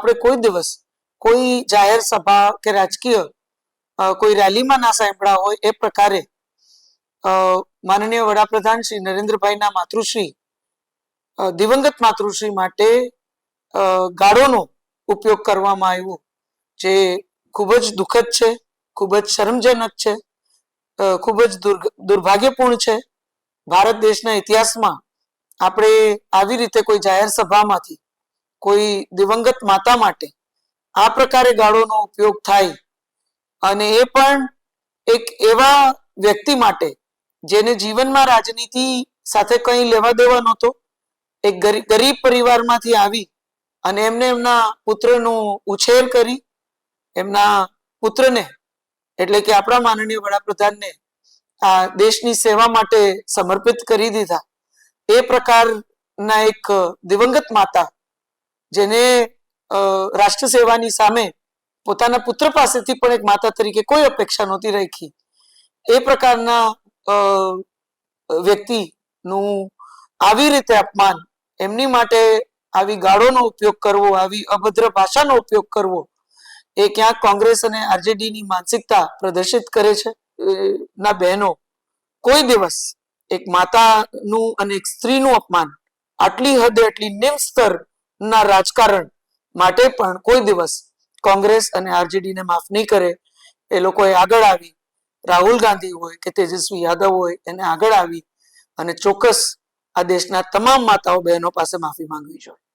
આપણે કોઈ દિવસ કોઈ જાહેર સભા કે રાજકીય કોઈ રેલીમાં ના સાંભળ્યા હોય એ પ્રકારે માનનીય વડાપ્રધાન શ્રી નરેન્દ્રભાઈના માતૃશ્રી દિવંગત માતૃશ્રી માટે ગાળોનો ઉપયોગ કરવામાં આવ્યો, જે ખૂબ જ દુઃખદ છે, ખૂબ જ શરમજનક છે ખૂબ જ દુર્ભાગ્યપૂર્ણ છે. ભારત દેશના ઇતિહાસમાં આપણે આવી રીતે કોઈ જાહેર સભામાંથી કોઈ દિવંગત માતા માટે આ પ્રકારે ગાળોનો ઉપયોગ થાય અને એ પણ એક એવા વ્યક્તિ માટે જેને જીવનમાં રાજનીતિ સાથે કંઈ લેવા દેવા નહોતો, એક ગરીબ પરિવારમાંથી આવી અને એમને એમના પુત્રનો ઉછેર કરી, એમના પુત્રને એટલે કે આપણા માનનીય વડાપ્રધાનને આ દેશની સેવા માટે સમર્પિત કરી દીધા. એ પ્રકારના એક દિવંગત માતા જેને રાષ્ટ્ર સેવાની સામે પોતાના પુત્ર પાસેથી પણ એક માતા તરીકે કોઈ અપેક્ષા નહોતી રાખી. એ પ્રકારના વ્યક્તિનું આવી રીતે અપમાન, એમની માટે આવી ગાળોનો ઉપયોગ કરવો, આવી અભદ્ર ભાષાનો ઉપયોગ કરવો, એ ક્યાંક કોંગ્રેસ અને આરજેડી ની માનસિકતા પ્રદર્શિત કરે છે. ના બહેનો, કોઈ દિવસ એક માતાનું અને એક સ્ત્રીનું અપમાન આટલી હદે આટલી નિમ્ન સ્તરના રાજકારણ માટે પણ કોઈ દિવસ કોંગ્રેસ અને આરજેડી ને માફ નહીં કરે. એ લોકોએ આગળ આવી. રાહુલ ગાંધી હોય કે તેજસ્વી યાદવ હોય એને આગળ આવી અને ચોક્કસ આ દેશના તમામ માતાઓ બહેનો પાસે માફી માંગવી જોઈએ.